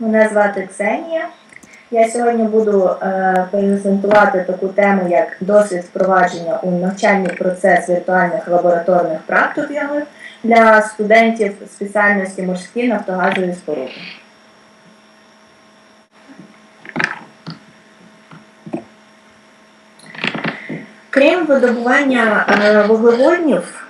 Мене звати Ксенія. Я сьогодні буду е, презентувати таку тему, як досвід впровадження у навчальний процес віртуальних лабораторних практикумів для студентів спеціальності морські нафтогазові споруди. Крім видобування е, вуглеводнів,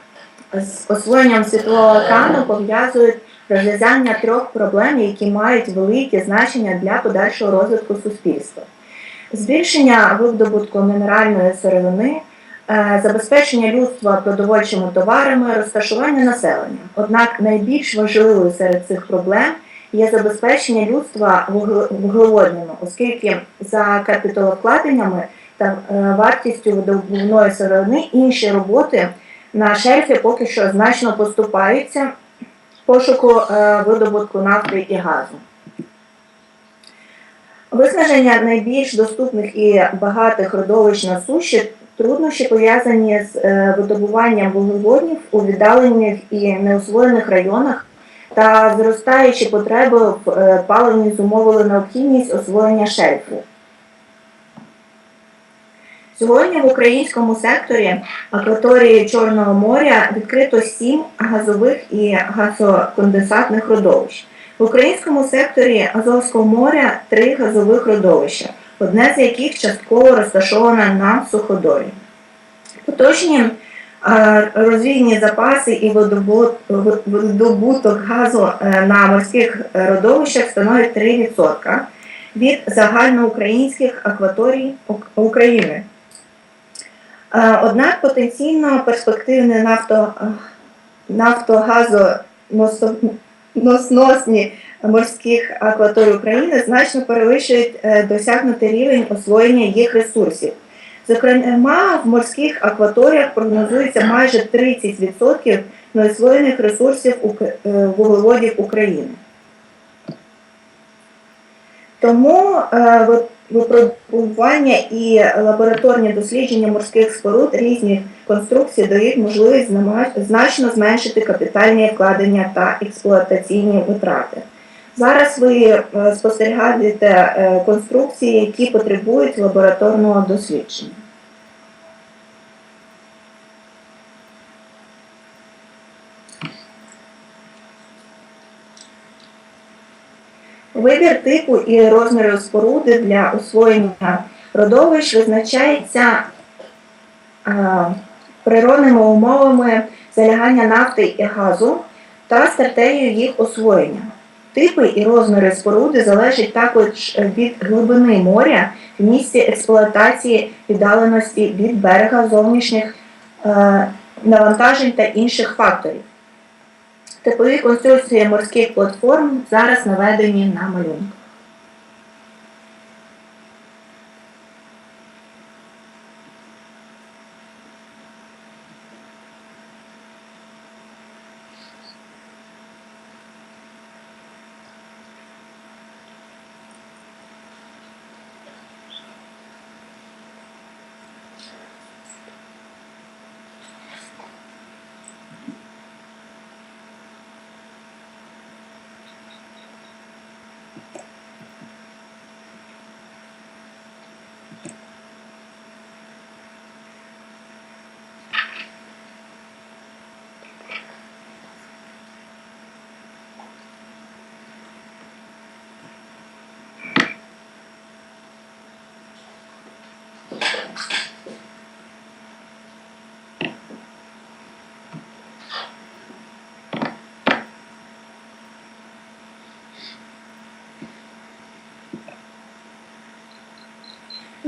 з освоєнням світлового екрану пов'язують розв'язання трьох проблем, які мають велике значення для подальшого розвитку суспільства: збільшення видобутку мінеральної сировини, е, забезпечення людства продовольчими товарами, розташування населення. Однак найбільш важливою серед цих проблем є забезпечення людства вугле- вуглеводнями, оскільки за капіталовкладеннями та е, вартістю видобувної сировини інші роботи на шельфі поки що значно поступаються пошуку е, видобутку нафти і газу. Виснаження найбільш доступних і багатих родовищ на суші труднощі пов'язані з е, видобуванням вуглеводнів у віддалених і неосвоєних районах та зростаючі потреби в е, паливні зумовили необхідність освоєння шельфу. Сьогодні в українському секторі акваторії Чорного моря відкрито сім газових і газоконденсатних родовищ. В українському секторі Азовського моря три газових родовища, одне з яких частково розташоване на суходолі. Поточні розвідні запаси і видобут- видобуток газу е, на морських родовищах становить 3% від загальноукраїнських акваторій України. Однак потенційно перспективні нафто, нафтогазоносні морських акваторій України значно перевищують е, досягнутий рівень освоєння їх ресурсів. Зокрема, в морських акваторіях прогнозується майже 30% неосвоєних ресурсів е, вуглеводів України. Тому е, випробування і лабораторні дослідження морських споруд різних конструкцій дають можливість значно зменшити капітальні вкладення та експлуатаційні витрати. Зараз ви е, спостерігаєте е, конструкції, які потребують лабораторного дослідження. Вибір типу і розміру споруди для освоєння родовищ визначається природними умовами залягання нафти і газу та стратегією їх освоєння. Типи і розміри споруди залежать також від глибини моря в місці експлуатації віддаленості від берега зовнішніх е, навантажень та інших факторів. Типові конструкції морських платформ зараз наведені на малюнку.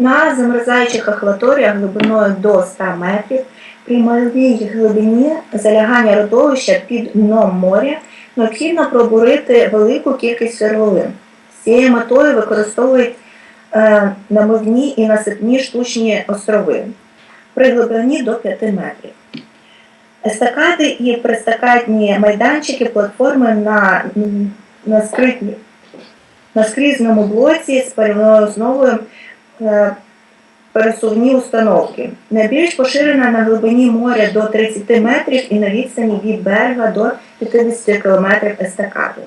На замерзаючих акваторіях глибиною до 100 метрів при малій глибині залягання родовища під дном моря необхідно пробурити велику кількість сировин. З цією метою використовують намивні і насипні штучні острови при глибині до 5 метрів. Естакади і пристакадні майданчики платформи на, на, скритні- на скрізному блоці з пальмовою основою е, пересувні установки. Найбільш поширена на глибині моря до 30 метрів і на відстані від берега до 50 км естакади.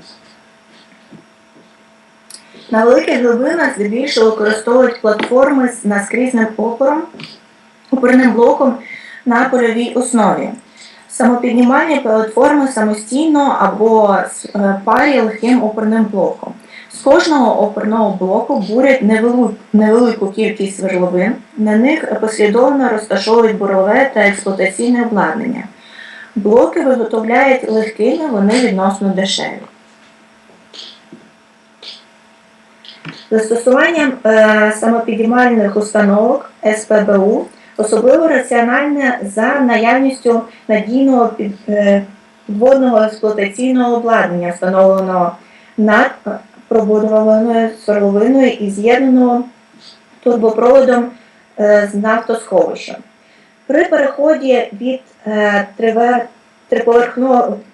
На великих глибинах здебільшого використовують платформи з наскрізним опором, опорним блоком на польовій основі. Самопіднімальні платформи самостійно або з е, парі легким опорним блоком. З кожного опорного блоку бурять невелику, кількість сверловин, на них послідовно розташовують бурове та експлуатаційне обладнання. Блоки виготовляють легкими, вони відносно дешеві. Застосуванням е, самопідіймальних установок СПБУ особливо раціональне за наявністю надійного під, е, підводного експлуатаційного обладнання, встановленого над пробудованою сверловиною і з'єднаного турбопроводом е, з нафтосховищем. При переході від е, тривер-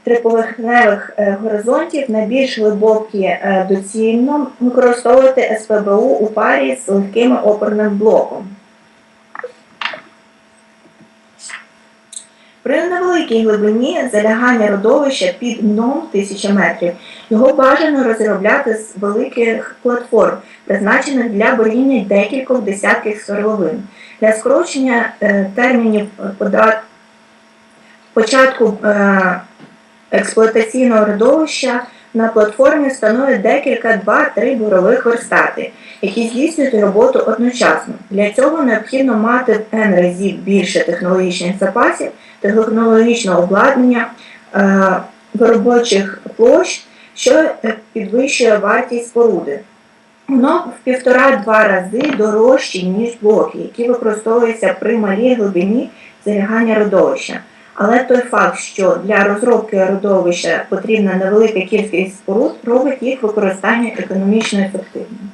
триповерхневих е, горизонтів на більш глибокі е, доцільно використовувати СПБУ у парі з легким опорним блоком. При невеликій глибині залягання родовища під дном 1000 метрів його бажано розробляти з великих платформ, призначених для боріння декількох десятків сверловин. Для скорочення е, термінів пода- початку е, експлуатаційного родовища на платформі встановлюють декілька два-три бурових верстати, які здійснюють роботу одночасно. Для цього необхідно мати в N разів більше технологічних запасів, технологічного обладнання, е, робочих площ, що е, підвищує вартість споруди. Воно в півтора-два рази дорожче, ніж блоки, які використовуються при малій глибині залягання родовища. Але той факт, що для розробки родовища потрібна невелика кількість споруд, робить їх використання економічно ефективним.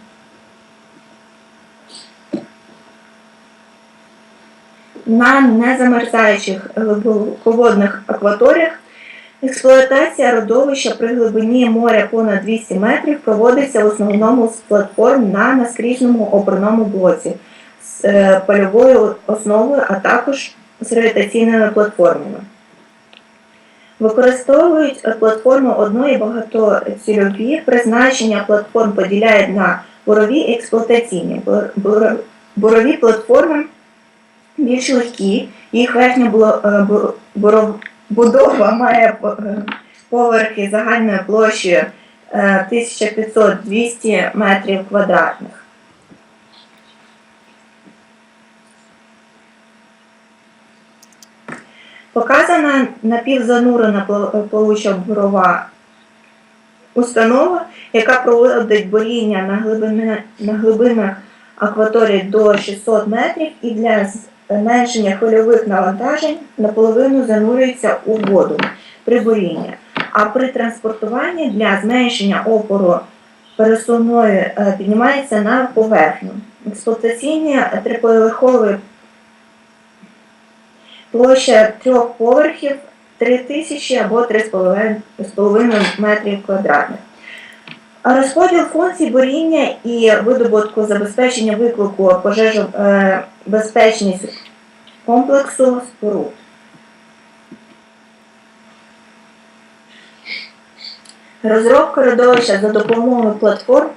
На незамерзаючих глибоководних акваторіях експлуатація родовища при глибині моря понад 200 метрів проводиться в основному з платформ на наскрізному опорному блоці з е, польовою основою, а також з гравітаційними платформами. Використовують е, платформи одно- і багатоцільові. Призначення платформ поділяють на бурові і експлуатаційні. Бур- бур- Бурові платформи більш легкі, їх верхня е, будова має е, поверхи загальною площею е, 1500-200 метрів квадратних. Показана напівзанурена плавуча плавуча бурова установа, яка проводить боріння на, глибини, на глибинах акваторії до 600 метрів і для зменшення хвильових навантажень наполовину занурюється у воду при борінні. А при транспортуванні для зменшення опору пересувної е, піднімається на поверхню. Експлуатаційні триповерхові площа трьох поверхів 3000 або 3,5 метрів квадратних. Розподіл функцій боріння і видобутку забезпечення виклику пожежобезпечність комплексу споруд. Розробка родовища за допомогою платформ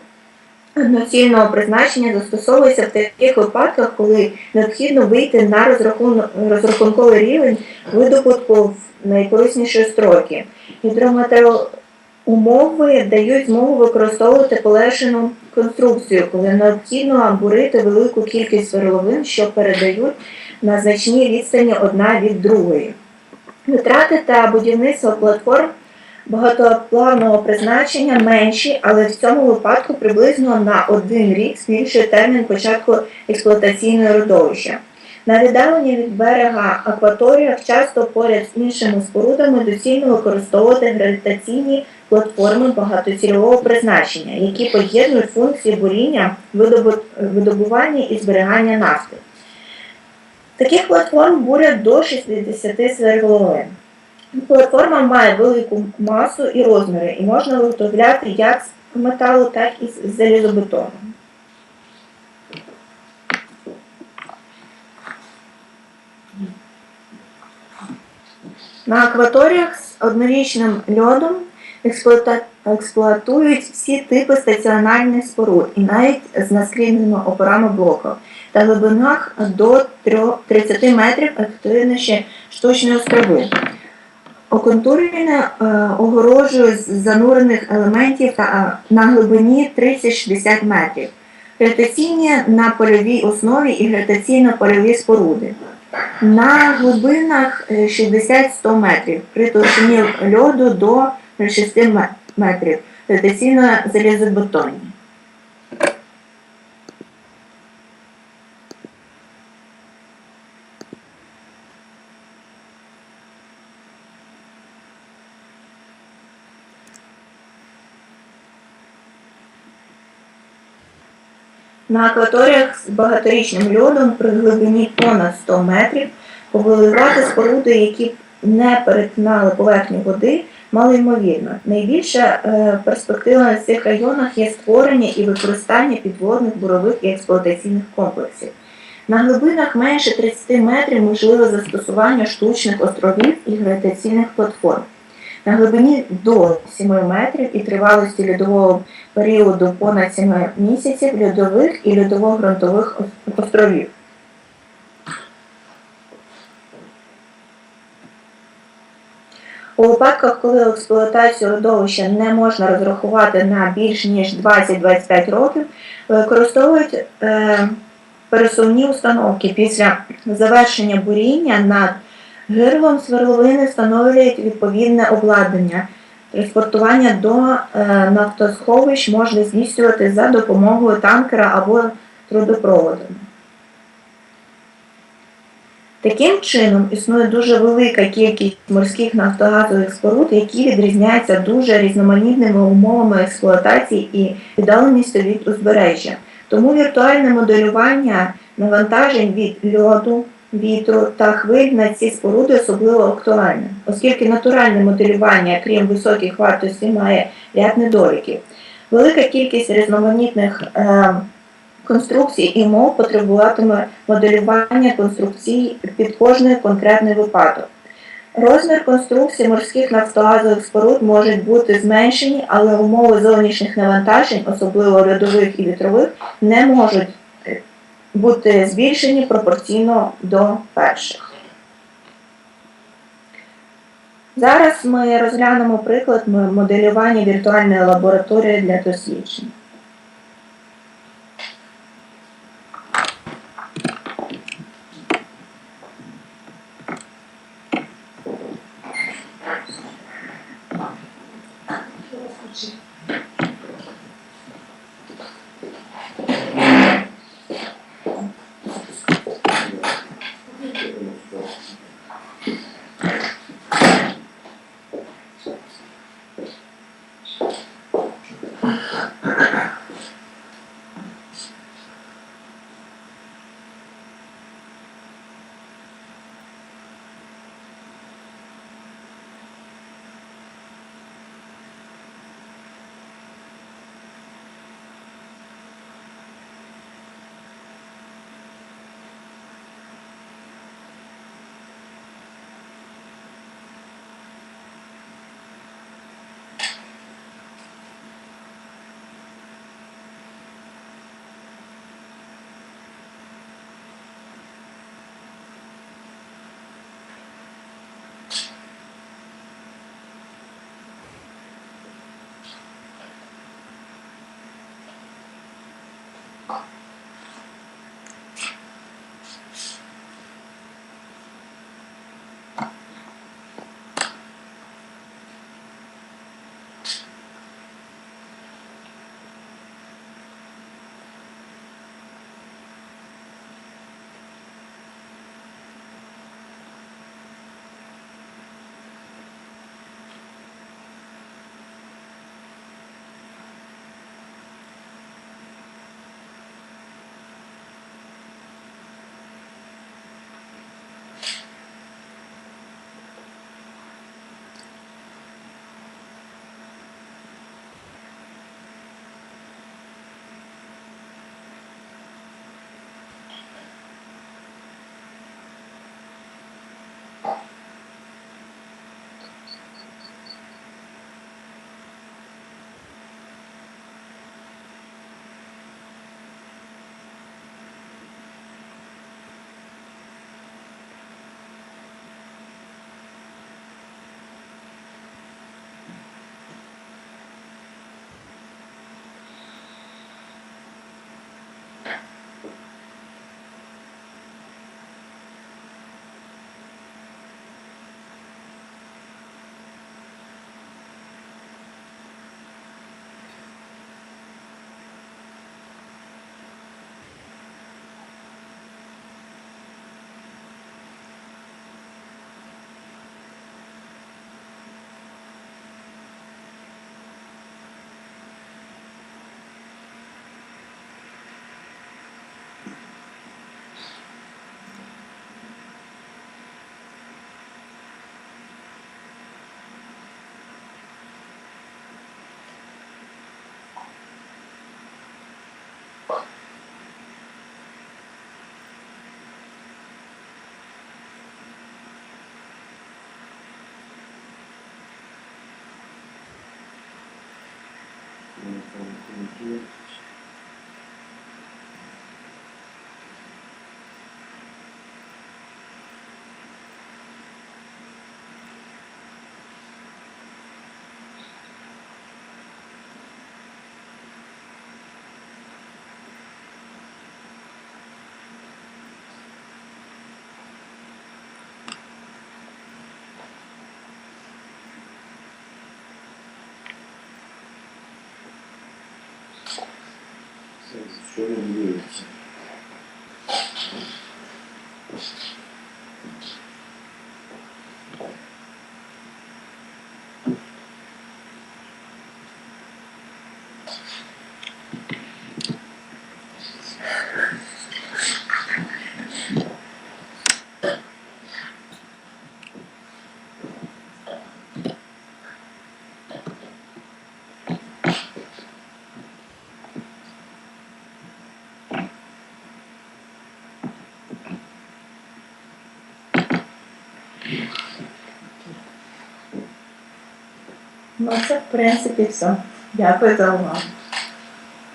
одноцільного призначення застосовується в таких випадках, коли необхідно вийти на розрахун- розрахунковий рівень видобутку в найкорисніші строки. Гідрометеоумови дають змогу використовувати полегшену конструкцію, коли необхідно бурити велику кількість сверловин, що передають на значній відстані одна від другої. Витрати та будівництво платформ багатоплавного призначення менші, але в цьому випадку приблизно на один рік збільшує термін початку експлуатаційного родовища. На віддаленні від берега акваторіях часто поряд з іншими спорудами доцільно використовувати гравітаційні платформи багатоцільового призначення, які поєднують функції буріння, видобування і зберігання нафти. Таких платформ бурять до 60 сверловин. Платформа має велику масу і розміри, і можна виготовляти як з металу, так і з залізобетону. На акваторіях з однорічним льодом Експлуатують всі типи стаціонарних споруд і навіть з наскрібними опорами блоків та глибинах до 30 метрів ще штучні острови. Оконтурення е, огорожує з занурених елементів е, на глибині 30-60 метрів. Гравітаційні на польовій основі і гравітаційно-польові споруди. На глибинах е, 60-100 метрів, при товщині льоду до 6 метрів, гравітаційно залізобетонні. На акваторіях з багаторічним льодом при глибині понад 100 метрів побудувати споруди, які не перетинали поверхню води, малоймовірно. Найбільша е, перспектива на цих районах є створення і використання підводних бурових і експлуатаційних комплексів. На глибинах менше 30 метрів можливе застосування штучних островів і гравітаційних платформ. На глибині до 7 метрів і тривалості льодового періоду понад 7 місяців льодових і льодово-ґрунтових островів. У випадках, коли експлуатацію родовища не можна розрахувати на більш ніж 20-25 років, використовують е, пересувні установки. Після завершення буріння над гирлом сверловини встановлюють відповідне обладнання. Транспортування до е, нафтосховищ можна здійснювати за допомогою танкера або трудопроводом. Таким чином, існує дуже велика кількість морських нафтогазових споруд, які відрізняються дуже різноманітними умовами експлуатації і віддаленістю від узбережжя. Тому віртуальне моделювання навантажень від льоду, вітру та хвиль на ці споруди особливо актуальне, оскільки натуральне моделювання, крім високих вартостей, має ряд недоліків. Велика кількість різноманітних е, конструкцій і мов потребуватиме моделювання конструкцій під кожний конкретний випадок. Розмір конструкції морських нафтогазових споруд можуть бути зменшені, але умови зовнішніх навантажень, особливо льодових і вітрових, не можуть бути збільшені пропорційно до перших. Зараз ми розглянемо приклад моделювання віртуальної лабораторії для досліджень. Що не teoria Ну, це в принципі все. Дякую за увагу.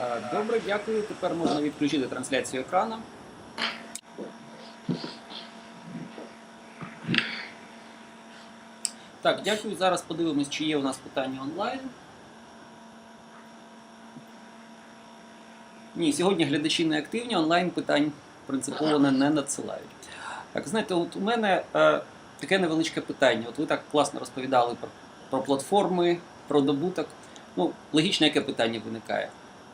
Е, Добре, дякую. Тепер можна відключити трансляцію екрану. Так, дякую. Зараз подивимось, чи є у нас питання онлайн. Ні, сьогодні глядачі не активні, онлайн питань принципово не, не надсилають. Так, знаєте, от у мене е, таке невеличке питання. От ви так класно розповідали про, про платформи, про добуток. Ну, логічне яке питання виникає.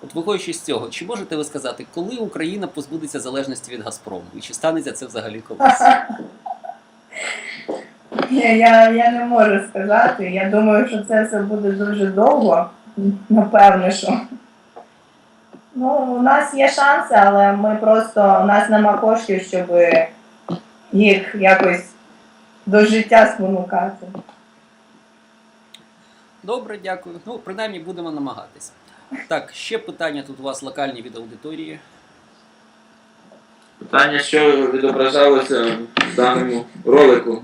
От виходячи з цього, чи можете ви сказати, коли Україна позбудеться залежності від Газпрому? І чи станеться це взагалі колись? Ні, я, я не можу сказати. Я думаю, що це все буде дуже довго. Напевно, що. Ну, у нас є шанси, але ми просто у нас нема коштів, щоб їх якось до життя спонукати. Добре, дякую. Ну, принаймні будемо намагатися. Так, ще питання тут у вас локальні від аудиторії. Питання, що відображалося в даному ролику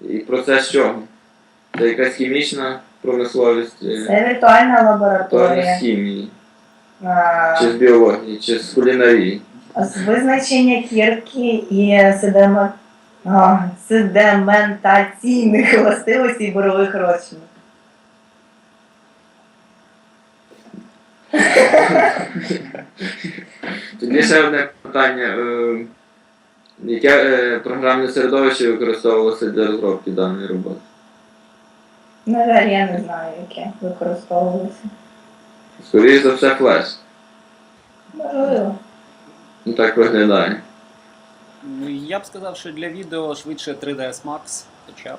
і процес чого? Це якась хімічна промисловість, е, Це віртуальна лабораторія. з хімії, а, чи з біології, чи з кулінарії. з визначення кірки і седема... а, седиментаційних властивостей бурових розчинів. Тоді ще одне питання. е, Яке е, програмне середовище використовувалося для розробки даної роботи? На жаль, я не знаю, яке використовувалося. Скоріше за все, флеш. Можливо. Ну так виглядає. Ну, я б сказав, що для відео швидше 3ds Max, хоча б.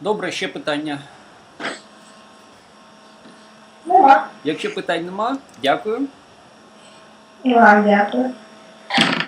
Добре, ще питання. Нема. Якщо питань нема, дякую. І вам дякую.